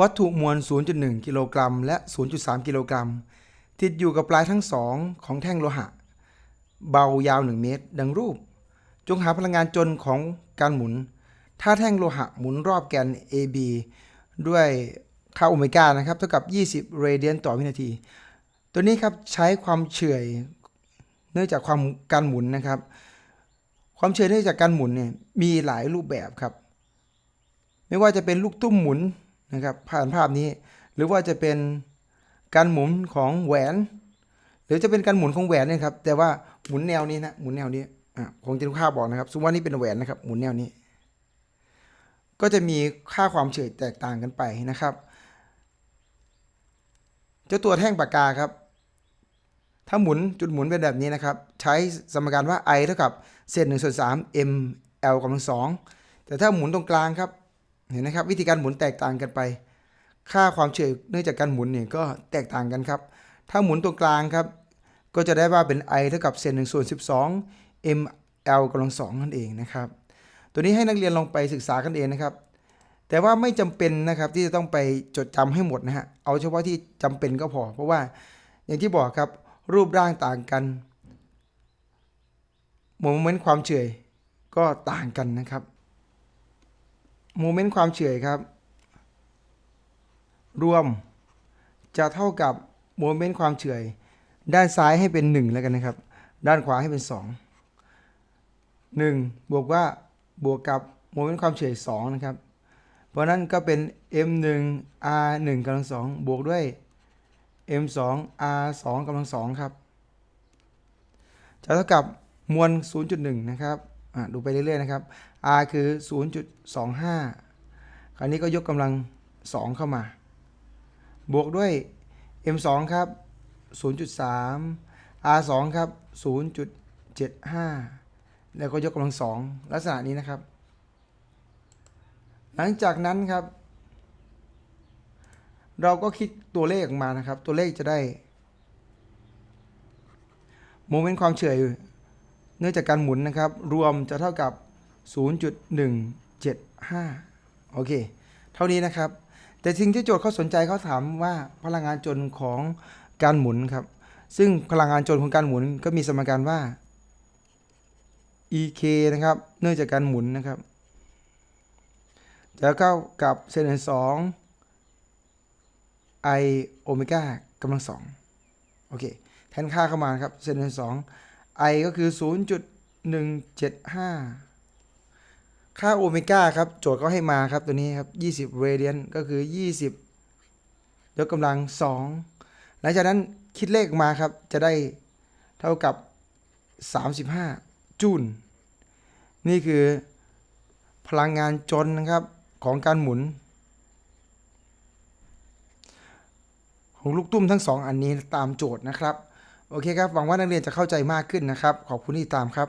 วัตถุมวล 0.1 กิโลกรัม และ 0.3 กิโลกรัม ติดอยู่กับปลายทั้งสองของแท่งโลหะ เบายาว 1 เมตร ดังรูป จงหาพลังงานจนของการหมุน ถ้าแท่งโลหะหมุนรอบแกน AB ด้วยค่าโอเมก้านะครับเท่ากับ 20 เรเดียนต่อวินาที ตัวนี้ครับใช้ความเฉื่อยเนื่องจากความการหมุนนะครับ ความเฉื่อยเนื่องจากการหมุนเนี่ยมีหลายรูปแบบครับ ไม่ว่าจะเป็นลูกตุ้มหมุน นะครับผ่านภาพนี้ หรือว่าจะเป็นการหมุนของแหวน หรือจะเป็นการหมุนของแหวนนี่ครับ แต่ว่าหมุนแนวนี้นะหมุนแนวนี้อะคงจะทุกค่าบอกนะครับสมมติว่านี่เป็นแหวนนะครับ หมุนแนวนี้ ก็จะมีค่าความเฉื่อยแตกต่างกันไปนะครับ เจ้าตัวแท่งปากกาครับ ถ้าหมุนจุดหมุนเป็นแบบนี้นะครับ ใช้สมการว่า i เท่ากับเศษ1ส่วน3 m l กำลังสองแต่ถ้าหมุนตรงกลางครับ เห็นนะครับ วิธีการหมุนแตกต่างกันไป ค่าความเฉื่อยเนื่องจากการหมุนเนี่ยก็แตกต่างกันครับ ถ้าหมุนตรงกลางครับ ก็จะได้ว่าเป็น i เท่ากับเศษ1ส่วน12 m l กำลังสองนั่นเองนะครับ ตัวนี้ให้นักเรียนลองไปศึกษากันเองนะครับ แต่ว่าไม่จำเป็นนะครับที่จะต้องไปจดจำให้หมดนะฮะ เอาเฉพาะที่จำเป็นก็พอ เพราะว่าอย่างที่บอกครับรูปร่างต่างกันโมเมนต์ความเฉื่อยก็ต่างกันนะครับ โมเมนต์ความเฉื่อยครับ รวมจะเท่ากับโมเมนต์ความเฉื่อย ด้านซ้ายให้เป็น 1 แล้วกันนะครับ ด้านขวาให้เป็น 2 1 บวกว่าบวกกับโมเมนต์ความเฉื่อย 2 นะครับ เพราะนั้นก็เป็น m1 r1 กำลังสองบวกด้วย m2 r2 กำลังสองครับ จะเท่ากับมวล 0.1 นะครับ ดูไปเรื่อยๆนะครับ r คือ 0.25 คราวนี้ก็ยกกำลัง 2 เข้ามา บวกด้วย m2 ครับ 0.3 r2 ครับ 0.75 แล้วก็ยกกำลัง 2 ลักษณะนี้นะครับ หลังจากนั้นครับ เราก็คิดตัวเลขออกมานะครับ ตัวเลขจะได้โมเมนต์ความเฉื่อย เนื่องจากการหมุนนะครับ รวมจะเท่ากับ 0.175 โอเค เท่านี้นะครับ แต่สิ่งที่โจทย์เขาสนใจเขาถามว่าพลังงานจนของการหมุนครับ ซึ่งพลังงานจนของการหมุนก็มีสมการว่า ek นะครับ เนื่องจากการหมุนนะครับ จะเข้ากับเซนสองไอโอเมก้ากำลังสองโอเค แทนค่าเข้ามาครับเซนสอง ไอก็คือ 0.175 ค่าโอเมก้าครับ โจทย์ก็ให้มาครับตัวนี้ครับ 20เรเดียนก็คือ 20 ยกกำลัง 2 หลังจากนั้นคิดเลขออกมาครับ จะได้เท่ากับ 35 จูล นี่คือพลังงานจนนะครับ ของการหมุน ของลูกตุ้มทั้งสองอันนี้ตามโจทย์นะครับ โอเคครับ หวังว่านักเรียนจะเข้าใจมากขึ้นนะครับ ขอบคุณที่ตามครับ